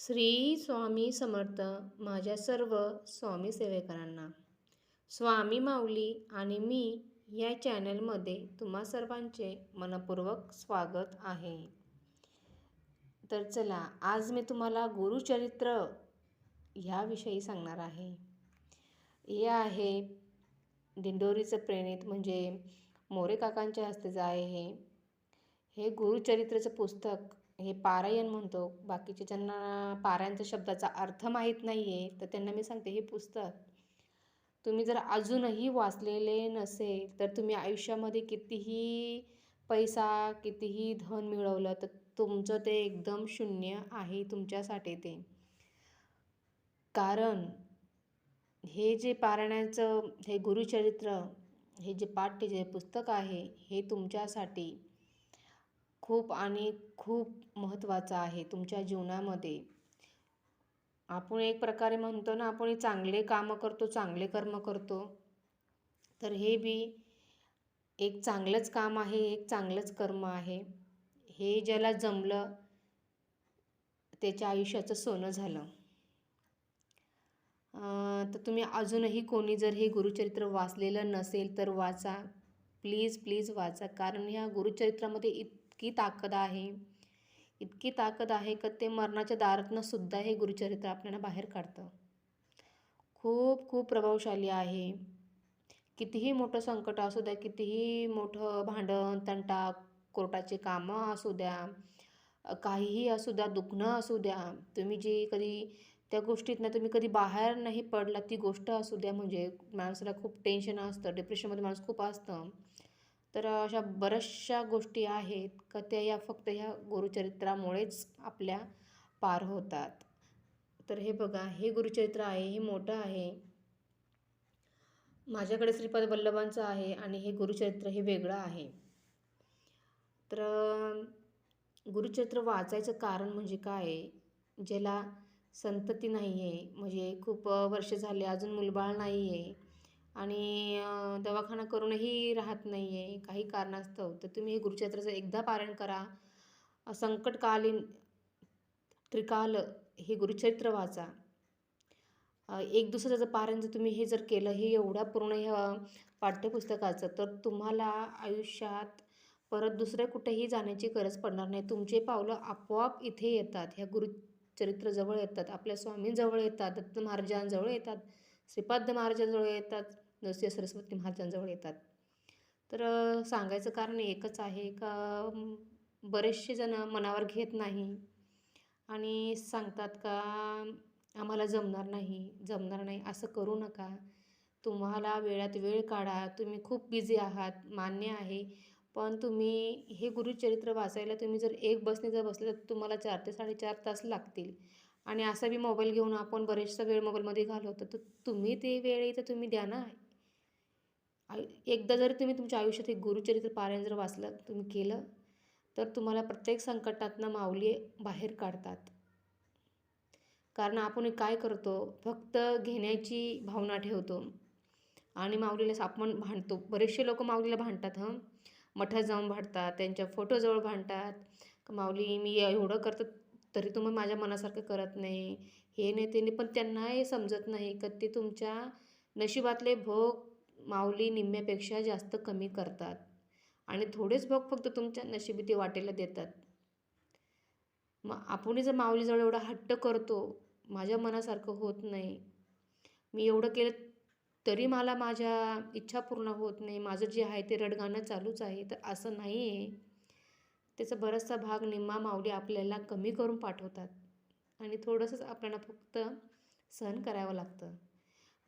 श्री स्वामी समर्थ माझ्या सर्व स्वामी सेवेकरांना. स्वामी माऊली आणि मी या चॅनलमध्ये तुम्हा सर्वांचे मनपूर्वक स्वागत आहे. तर चला आज मी तुम्हाला गुरुचरित्र ह्याविषयी सांगणार आहे. हे आहे दिंडोरीचं प्रेरित म्हणजे मोरे काकांच्या हस्तेचं आहे हे. हे गुरुचरित्राचं पुस्तक हे पारायण म्हणतो. बाकीचे ज्यांना पारायणच्या शब्दाचा अर्थ माहीत नाही आहे तर त्यांना मी सांगते हे पुस्तक तुम्ही जर अजूनही वाचलेले नसेल तर तुम्ही आयुष्यामध्ये कितीही पैसा कितीही धन मिळवलं तर तुमचं ते एकदम शून्य आहे तुमच्यासाठी ते. कारण हे जे पारायणाचं हे गुरुचरित्र हे जे पाठ्य जे पुस्तक आहे हे तुमच्यासाठी खूप आणि खूप महत्त्वाचं आहे तुमच्या जीवनामध्ये. आपण एक प्रकारे म्हणतो ना आपण चांगले कामं करतो चांगले कर्म करतो. तर हे बी एक चांगलंच काम आहे एक चांगलंच कर्म आहे. हे ज्याला जमलं त्याच्या आयुष्याचं सोनं झालं. तर तुम्ही अजूनही कोणी जर हे गुरुचरित्र वाचलेलं नसेल तर वाचा. प्लीज प्लीज वाचा. कारण ह्या गुरुचरित्रामध्ये इतकी ताकद आहे. इतकी ताकद आहे का ते मरणाच्या दारातनं सुद्धा हे गुरुचरित्र आपल्याला बाहेर काढतं. खूप खूप प्रभावशाली आहे. कितीही मोठं संकट असू द्या कितीही मोठं भांडण तंटा कोर्टाचे कामं असू द्या काहीही असू द्या दुखणं असू द्या तुम्ही जी कधी त्या गोष्टीतनं तुम्ही कधी बाहेर नाही पडला ती गोष्ट असू द्या म्हणजे माणसाला खूप टेन्शन असतं डिप्रेशनमध्ये माणूस खूप असतं. तर अशा बऱ्याचशा गोष्टी आहेत का त्या या फक्त ह्या गुरुचरित्रामुळेच आपल्या पार होतात. तर हे बघा हे गुरुचरित्र आहे हे मोठं आहे. माझ्याकडे श्रीपाद वल्लभांचं आहे आणि हे गुरुचरित्र हे वेगळं आहे. तर गुरुचरित्र वाचायचं कारण म्हणजे काय? ज्याला संतती नाही आहे म्हणजे खूप वर्ष झाले अजून मुलबाळ नाही आहे आणि दवाखाना करूनही राहत नाही आहे काही कारणास्तव. तर तुम्ही हे गुरुचरित्राचं एकदा पारण करा. संकटकालीन त्रिकाल हे गुरुचरित्र वाचा. एक दुसऱ्याचं पारण जर तुम्ही हे जर केलं हे एवढ्या पूर्ण ह्या पाठ्यपुस्तकाचं तर तुम्हाला आयुष्यात परत दुसऱ्या कुठेही जाण्याची गरज पडणार नाही. तुमचे पावलं आपोआप इथे येतात. ह्या गुरुचरित्र जवळ येतात. आपल्या स्वामींजवळ येतात. दत्त महाराजांजवळ येतात. श्रीपाद महाराजांजवळ येतात. नरसिंह सरस्वती महाराजांजवळ येतात. तर सांगायचं कारण एकच आहे का बरेचसे जण मनावर घेत नाही आणि सांगतात का आम्हाला जमणार नाही जमणार नाही असं करू नका. तुम्हाला वेळात वेळ काढा. तुम्ही खूप बिझी आहात मान्य आहे. पण तुम्ही हे गुरुचरित्र वाचायला तुम्ही जर एक बसने जर बसले तर तुम्हाला चार ते साडेचार तास लागतील. आणि असा बी मोबाईल घेऊन आपण बरेचसा वेळ मोबाईलमध्ये घालवतो. तर तुम्ही ते वेळ इथं तुम्ही द्या ना. एकदा जरी तुम्ही तुमच्या आयुष्यात एक गुरुचरित्र पारायण जर वाचलं तुम्ही केलं तर तुम्हाला प्रत्येक संकटातनं माऊली बाहेर काढतात. कारण आपण काय करतो? फक्त घेण्याची भावना ठेवतो. आणि माऊलीला आपण भांडतो. बरेचसे लोक माऊलीला भांडतात हं. मठात जाऊन भांडतात त्यांच्या फोटोजवळ भांडतात. माऊली मी एवढं करतो तरी तुम्ही माझ्या मनासारखं करत नाही. हे नाही ते नाही. पण त्यांना हे समजत नाही का ते तुमच्या नशिबातले भोग माऊली निम्म्यापेक्षा जास्त कमी करतात. आणि थोडेच भोग फक्त तुमच्या नशिबी ते वाटेला देतात. मग आपण जर माऊलीजवळ एवढा हट्ट करतो माझ्या मनासारखं होत नाही. मी एवढं केलं तरी मला माझ्या इच्छा पूर्ण होत नाही. माझं जे आहे ते रडगाणं चालूच आहे. तर असं नाही आहे त्याचा बराचसा भाग निम्मा माऊली आपल्याला कमी करून पाठवतात. आणि थोडंसंच आपल्याला फक्त सहन करावं लागतं.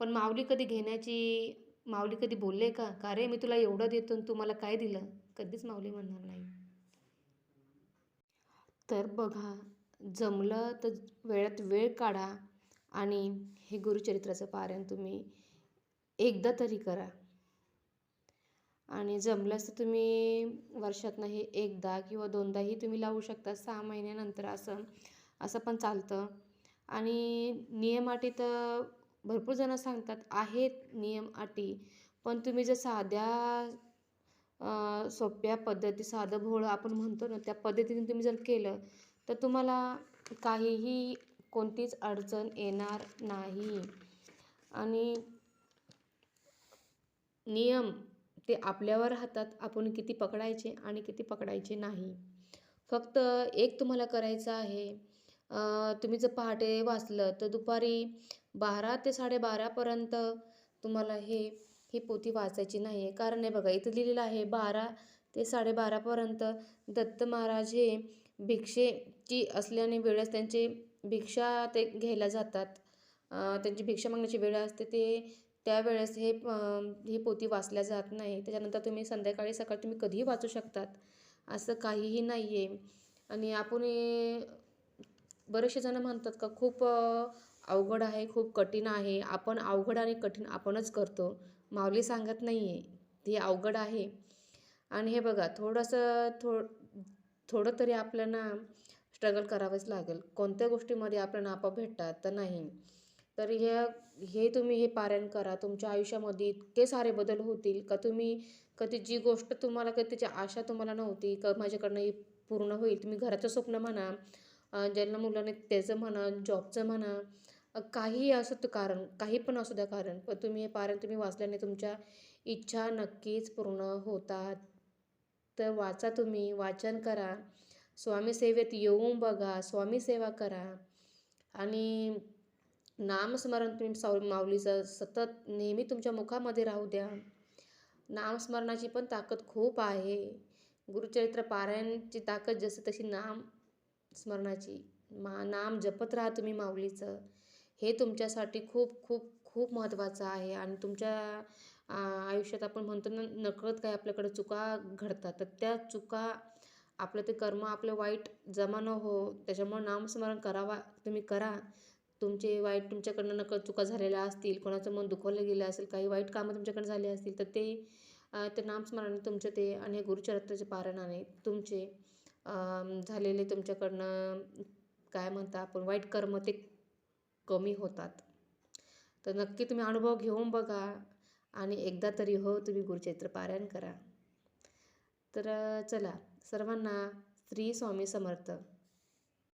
पण माऊली कधी घेण्याची माऊली कधी बोलले का? का रे मी तुला एवढं देतो तू मला काय दिलं? कधीच माऊली म्हणणार नाही. तर बघा जमलं तर वेळात वेळ काढा आणि हे गुरुचरित्राचं पारायण तुम्ही एकदा तरी करा. आणि जमलंच तर तुम्ही वर्षातनं हे एकदा किंवा दोनदाही तुम्ही लावू शकता सहा महिन्यानंतर असं असं पण चालतं. आणि नियमाटी तर भरपूर जणं सांगतात आहेत नियम अटी पण तुम्ही जर साध्या सोप्या पद्धती साधं भोळं आपण म्हणतो ना त्या पद्धतीने तुम्ही जर केलं तर तुम्हाला काहीही कोणतीच अडचण येणार नाही. आणि नियम ते आपल्यावर राहतात आपण किती पकडायचे आणि किती पकडायचे नाही. फक्त एक तुम्हाला करायचं आहे तुम्ही जर पहाटे वाचलं तर दुपारी बारा ते साडेबारापर्यंत तुम्हाला हे ही पोथी वाचायची नाही आहे कारण हे बघा इथं लिहिलेलं आहे बारा ते साडेबारापर्यंत दत्त महाराज हे भिक्षेची असल्याने वेळेस त्यांचे भिक्षा ते घ्यायला जातात. त्यांची भिक्षा मागण्याची वेळ असते ते त्यावेळेस हे ही पोथी वाचल्या जात नाही. त्याच्यानंतर तुम्ही संध्याकाळी सकाळी तुम्ही कधीही वाचू शकतात. असं काहीही नाही आहे आणि आपण बरेचसे जण म्हणतात का खूप अवघड आहे खूप कठीण आहे. आपण अवघड आणि कठीण आपणच करतो. माऊली सांगत नाही आहे ते अवघड आहे. आणि हे बघा थोडंसं थो थोडं तरी आपल्याला स्ट्रगल करावंच लागेल. कोणत्या गोष्टीमध्ये आपल्याला आपोआप भेटतात तर नाही. तर हे हे तुम्ही हे पारायण करा. तुमच्या आयुष्यामध्ये इतके सारे बदल होतील का तुम्ही कधी जी गोष्ट तुम्हाला कधी त्याची आशा तुम्हाला नव्हती का माझ्याकडनं ही पूर्ण होईल? तुम्ही घराचं स्वप्न म्हणा ज्यांना मुलांनी त्याचं म्हणा जॉबचं म्हणा काहीही असो तर कारण काही पण असू द्या कारण पण तुम्ही हे पारण तुम्ही वाचल्याने तुमच्या इच्छा नक्कीच पूर्ण होतात. तर वाचा तुम्ही वाचन करा. स्वामी सेवेत येऊन बघा स्वामी सेवा करा. आणि नामस्मरण तुम्ही साव माऊलीचं सतत नेहमी तुमच्या मुखामध्ये राहू द्या. नामस्मरणाची पण ताकद खूप आहे. गुरुचरित्र पारायणची ताकद जसं तशी नाम स्मरणाची. मा नाम जपत राहा तुम्ही माऊलीचं. हे तुमच्यासाठी खूप खूप खूप महत्त्वाचं आहे आणि तुमच्या आयुष्यात आपण म्हणतो ना नकळत काय आपल्याकडे चुका घडतात. तर त्या चुका आपलं ते कर्म आपलं वाईट जमा न हो त्याच्यामुळे नामस्मरण करावा तुम्ही करा. तुमचे वाईट तुमच्याकडनं नकळत चुका झालेल्या असतील कोणाचं मन दुखवलं गेलं असेल काही वाईट कामं तुमच्याकडे झाले असतील तर ते ते नामस्मरण तुमचे ते आणि हे गुरुचरित्राचे पारायणाने तुमचे. झालेले तुमच्याकडनं काय म्हणता आपण वाईट कर्म ते कमी होतात. तर नक्की तुम्ही अनुभव घेऊन बघा आणि एकदा तरी हो तुम्ही गुरुचरित्र पारायण करा. तर चला सर्वांना स्त्री स्वामी समर्थ.